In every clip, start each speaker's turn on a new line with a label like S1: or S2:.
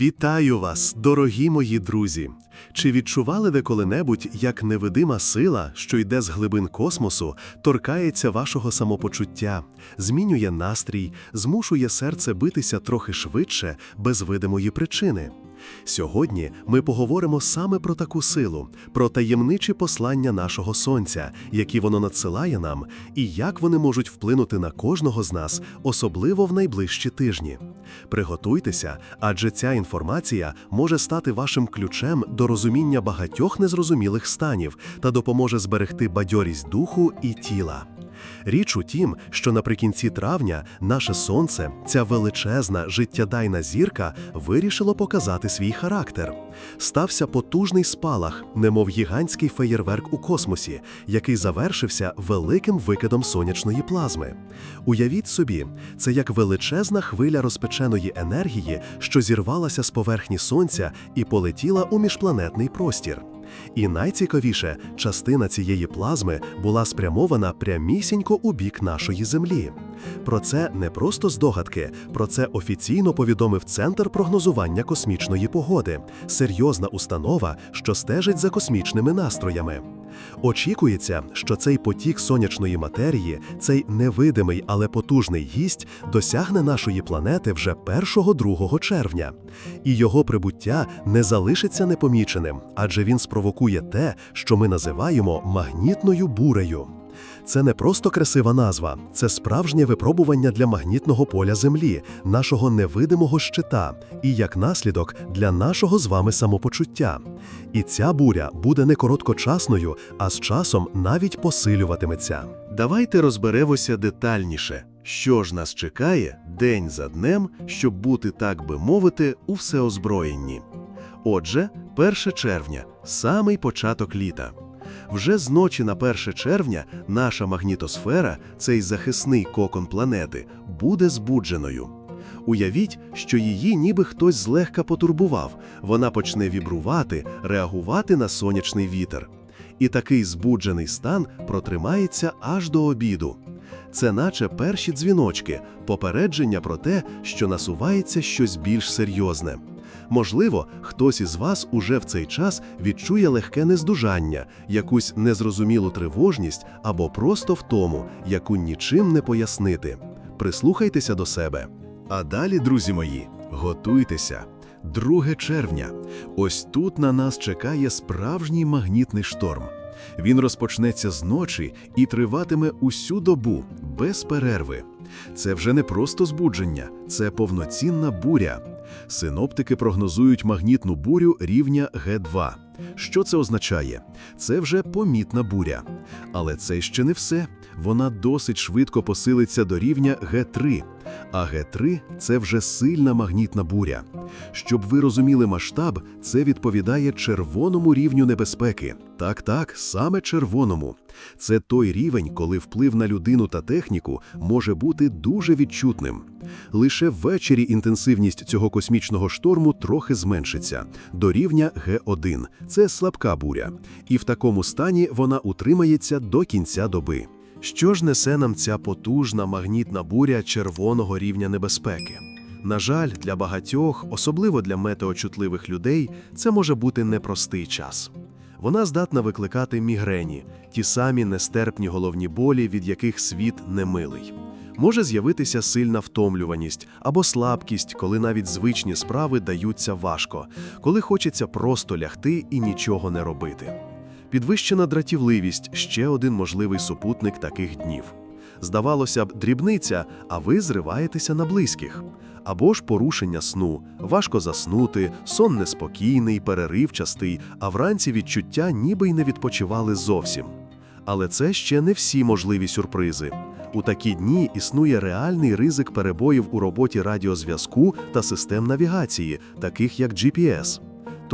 S1: Вітаю вас, дорогі мої друзі! Чи відчували ви коли-небудь, як невидима сила, що йде з глибин космосу, торкається вашого самопочуття, змінює настрій, змушує серце битися трохи швидше, без видимої причини? Сьогодні ми поговоримо саме про таку силу, про таємничі послання нашого сонця, які воно надсилає нам, і як вони можуть вплинути на кожного з нас, особливо в найближчі тижні. Приготуйтеся, адже ця інформація може стати вашим ключем до розуміння багатьох незрозумілих станів та допоможе зберегти бадьорість духу і тіла. Річ у тім, що наприкінці травня наше сонце, ця величезна життєдайна зірка, вирішило показати свій характер. Стався потужний спалах, немов гігантський феєрверк у космосі, який завершився великим викидом сонячної плазми. Уявіть собі, це як величезна хвиля розпеченої енергії, що зірвалася з поверхні сонця і полетіла у міжпланетний простір. І найцікавіше, частина цієї плазми була спрямована прямісінько у бік нашої Землі. Про це не просто здогадки, про це офіційно повідомив Центр прогнозування космічної погоди, серйозна установа, що стежить за космічними настроями. Очікується, що цей потік сонячної матерії, цей невидимий, але потужний гість досягне нашої планети вже 1-2 червня. І його прибуття не залишиться непоміченим, адже він спровокує те, що ми називаємо магнітною бурею. Це не просто красива назва, це справжнє випробування для магнітного поля Землі, нашого невидимого щита, і як наслідок для нашого з вами самопочуття. І ця буря буде не короткочасною, а з часом навіть посилюватиметься. Давайте розберемося детальніше, що ж нас чекає день за днем, щоб бути, так би мовити, у всеозброєнні. Отже, 1 червня самий початок літа. Вже з ночі на 1 червня наша магнітосфера, цей захисний кокон планети, буде збудженою. Уявіть, що її ніби хтось злегка потурбував, вона почне вібрувати, реагувати на сонячний вітер. І такий збуджений стан протримається аж до обіду. Це наче перші дзвіночки, попередження про те, що насувається щось більш серйозне. Можливо, хтось із вас уже в цей час відчує легке нездужання, якусь незрозумілу тривожність або просто втому, яку нічим не пояснити. Прислухайтеся до себе.
S2: А далі, друзі мої, готуйтеся. 2 червня. Ось тут на нас чекає справжній магнітний шторм. Він розпочнеться з ночі і триватиме усю добу без перерви. Це вже не просто збудження, це повноцінна буря. Синоптики прогнозують магнітну бурю рівня Г2. Що це означає? Це вже помітна буря. Але це ще не все. Вона досить швидко посилиться до рівня Г3. А Г3 це вже сильна магнітна буря. Щоб ви розуміли масштаб, це відповідає червоному рівню небезпеки. Так, так, саме червоному. Це той рівень, коли вплив на людину та техніку може бути дуже відчутним. Лише ввечері інтенсивність цього космічного шторму трохи зменшиться до рівня Г1. Це слабка буря. І в такому стані вона утримається до кінця доби.
S1: Що ж несе нам ця потужна магнітна буря червоного рівня небезпеки? На жаль, для багатьох, особливо для метеочутливих людей, це може бути непростий час. Вона здатна викликати мігрені, ті самі нестерпні головні болі, від яких світ немилий. Може з'явитися сильна втомлюваність або слабкість, коли навіть звичні справи даються важко, коли хочеться просто лягти і нічого не робити. Підвищена дратівливість ще один можливий супутник таких днів. Здавалося б, дрібниця, а ви зриваєтеся на близьких. Або ж порушення сну, важко заснути, сон неспокійний, переривчастий, а вранці відчуття ніби й не відпочивали зовсім. Але це ще не всі можливі сюрпризи. У такі дні існує реальний ризик перебоїв у роботі радіозв'язку та систем навігації, таких як GPS.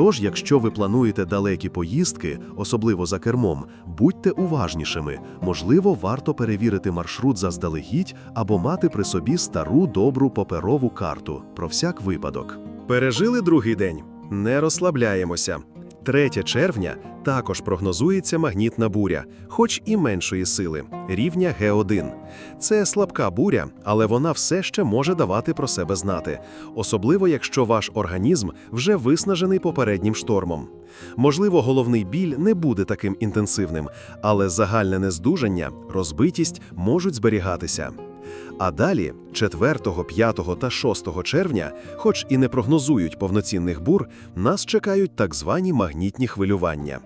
S1: Тож, якщо ви плануєте далекі поїздки, особливо за кермом, будьте уважнішими. Можливо, варто перевірити маршрут заздалегідь або мати при собі стару добру паперову карту про всяк випадок. Пережили другий день, не розслабляємося. 3 червня також прогнозується магнітна буря, хоч і меншої сили, рівня Г1. Це слабка буря, але вона все ще може давати про себе знати, особливо якщо ваш організм вже виснажений попереднім штормом. Можливо, головний біль не буде таким інтенсивним, але загальне нездужання, розбитість можуть зберігатися. А далі, 4, 5 та 6 червня, хоч і не прогнозують повноцінних бур, нас чекають так звані магнітні хвилювання.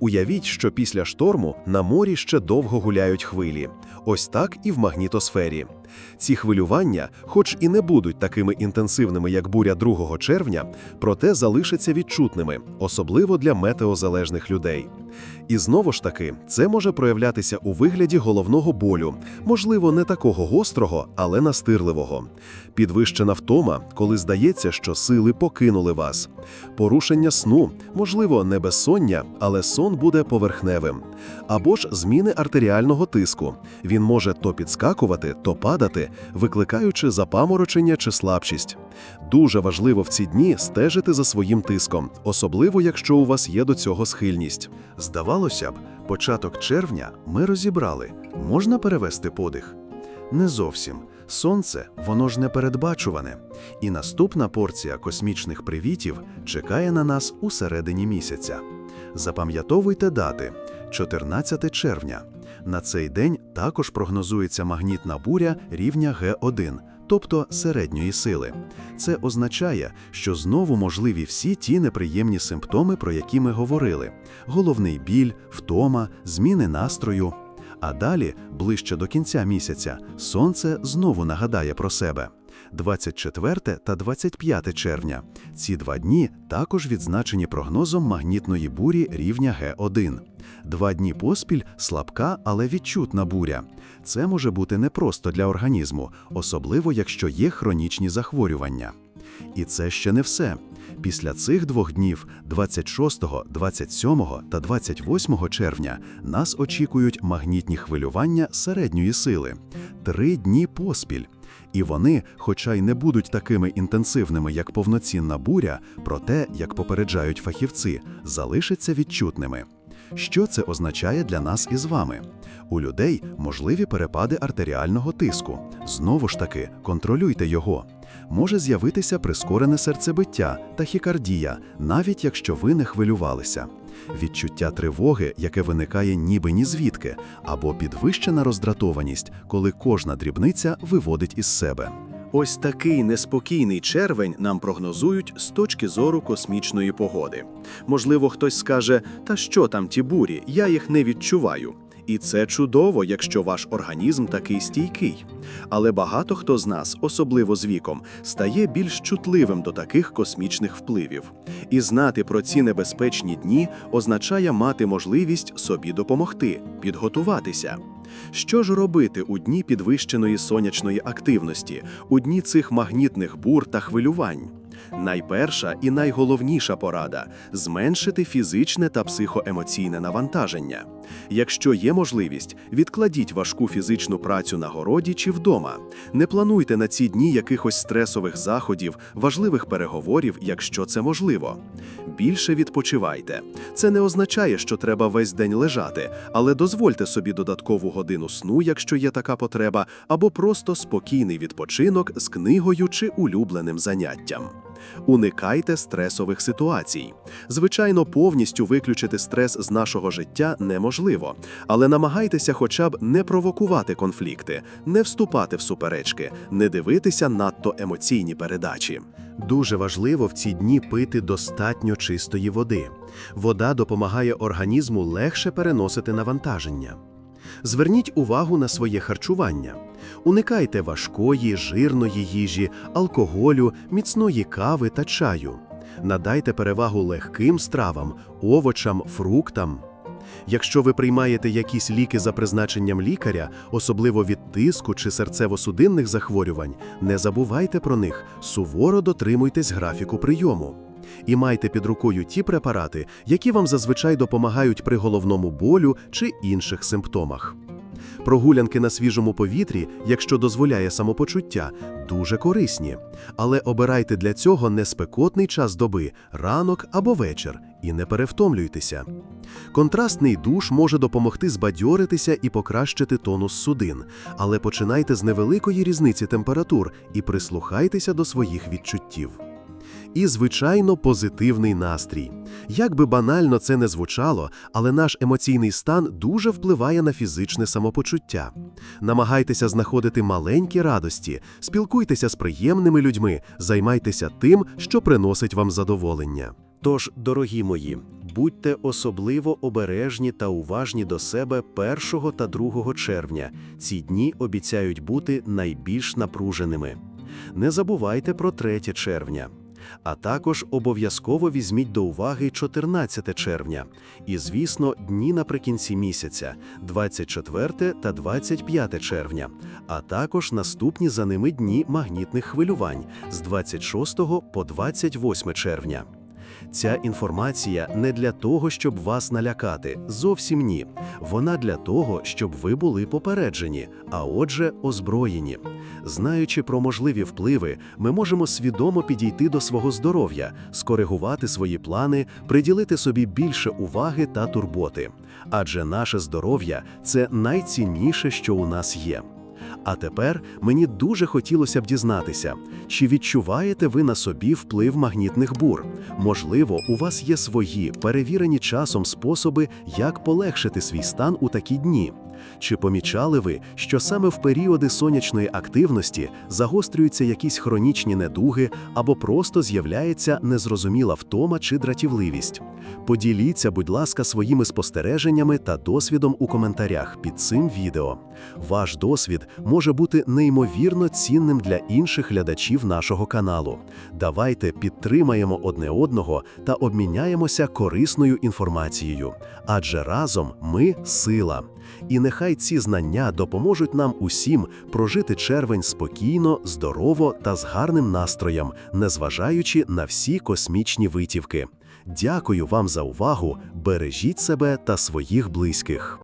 S1: Уявіть, що після шторму на морі ще довго гуляють хвилі. Ось так і в магнітосфері. Ці хвилювання, хоч і не будуть такими інтенсивними, як буря 2 червня, проте залишаться відчутними, особливо для метеозалежних людей. І знову ж таки, це може проявлятися у вигляді головного болю, можливо, не такого гострого, але настирливого. Підвищена втома, коли здається, що сили покинули вас. Порушення сну, можливо, не безсоння, але сон буде поверхневим. Або ж зміни артеріального тиску. Він може то підскакувати, то падати, викликаючи запаморочення чи слабшість. Дуже важливо в ці дні стежити за своїм тиском, особливо якщо у вас є до цього схильність.
S2: Здавалося б, початок червня ми розібрали. Можна перевести подих? Не зовсім. Сонце, воно ж непередбачуване. І наступна порція космічних привітів чекає на нас у середині місяця. Запам'ятовуйте дати 14 червня. На цей день також прогнозується магнітна буря рівня Г1, тобто середньої сили. Це означає, що знову можливі всі ті неприємні симптоми, про які ми говорили: головний біль, втома, зміни настрою. А далі, ближче до кінця місяця, сонце знову нагадає про себе. 24 та 25 червня. Ці два дні також відзначені прогнозом магнітної бурі рівня Г1. Два дні поспіль слабка, але відчутна буря. Це може бути непросто для організму, особливо якщо є хронічні захворювання. І це ще не все. Після цих двох днів, 26, 27 та 28 червня, нас очікують магнітні хвилювання середньої сили. Три дні поспіль. І вони, хоча й не будуть такими інтенсивними, як повноцінна буря, проте, як попереджають фахівці, залишаться відчутними. Що це означає для нас із вами? У людей можливі перепади артеріального тиску. Знову ж таки, контролюйте його. Може з'явитися прискорене серцебиття, тахікардія, навіть якщо ви не хвилювалися. Відчуття тривоги, яке виникає ніби ні звідки, або підвищена роздратованість, коли кожна дрібниця виводить із себе.
S1: Ось такий неспокійний червень нам прогнозують з точки зору космічної погоди. Можливо, хтось скаже: та що там ті бурі, я їх не відчуваю. І це чудово, якщо ваш організм такий стійкий. Але багато хто з нас, особливо з віком, стає більш чутливим до таких космічних впливів. І знати про ці небезпечні дні означає мати можливість собі допомогти, підготуватися. Що ж робити у дні підвищеної сонячної активності, у дні цих магнітних бур та хвилювань? Найперша і найголовніша порада зменшити фізичне та психоемоційне навантаження. Якщо є можливість, відкладіть важку фізичну працю на городі чи вдома. Не плануйте на ці дні якихось стресових заходів, важливих переговорів, якщо це можливо. Більше відпочивайте. Це не означає, що треба весь день лежати, але дозвольте собі додаткову годину сну, якщо є така потреба, або просто спокійний відпочинок з книгою чи улюбленим заняттям. Уникайте стресових ситуацій. Звичайно, повністю виключити стрес з нашого життя неможливо, але намагайтеся хоча б не провокувати конфлікти, не вступати в суперечки, не дивитися надто емоційні передачі. Дуже важливо в ці дні пити достатньо чистої води. Вода допомагає організму легше переносити навантаження. Зверніть увагу на своє харчування. Уникайте важкої, жирної їжі, алкоголю, міцної кави та чаю. Надайте перевагу легким стравам, овочам, фруктам. Якщо ви приймаєте якісь ліки за призначенням лікаря, особливо від тиску чи серцево-судинних захворювань, не забувайте про них, суворо дотримуйтесь графіку прийому. І майте під рукою ті препарати, які вам зазвичай допомагають при головному болю чи інших симптомах. Прогулянки на свіжому повітрі, якщо дозволяє самопочуття, дуже корисні. Але обирайте для цього не спекотний час доби, ранок або вечір, і не перевтомлюйтеся. Контрастний душ може допомогти збадьоритися і покращити тонус судин, але починайте з невеликої різниці температур і прислухайтеся до своїх відчуттів. І, звичайно, позитивний настрій. Як би банально це не звучало, але наш емоційний стан дуже впливає на фізичне самопочуття. Намагайтеся знаходити маленькі радості, спілкуйтеся з приємними людьми, займайтеся тим, що приносить вам задоволення. Тож, дорогі мої, будьте особливо обережні та уважні до себе 1 та 2 червня. Ці дні обіцяють бути найбільш напруженими. Не забувайте про 3 червня. А також обов'язково візьміть до уваги 14 червня. І, звісно, дні наприкінці місяця 24 та 25 червня, а також наступні за ними дні магнітних хвилювань з 26 по 28 червня. Ця інформація не для того, щоб вас налякати, зовсім ні. Вона для того, щоб ви були попереджені, а отже, озброєні. Знаючи про можливі впливи, ми можемо свідомо підійти до свого здоров'я, скоригувати свої плани, приділити собі більше уваги та турботи. Адже наше здоров'я це найцінніше, що у нас є. А тепер мені дуже хотілося б дізнатися, чи відчуваєте ви на собі вплив магнітних бур? Можливо, у вас є свої перевірені часом способи, як полегшити свій стан у такі дні. Чи помічали ви, що саме в періоди сонячної активності загострюються якісь хронічні недуги або просто з'являється незрозуміла втома чи дратівливість? Поділіться, будь ласка, своїми спостереженнями та досвідом у коментарях під цим відео. Ваш досвід може бути неймовірно цінним для інших глядачів нашого каналу. Давайте підтримаємо одне одного та обміняємося корисною інформацією, адже разом ми сила. І нехай ці знання допоможуть нам усім прожити червень спокійно, здорово та з гарним настроєм, незважаючи на всі космічні витівки. Дякую вам за увагу, бережіть себе та своїх близьких.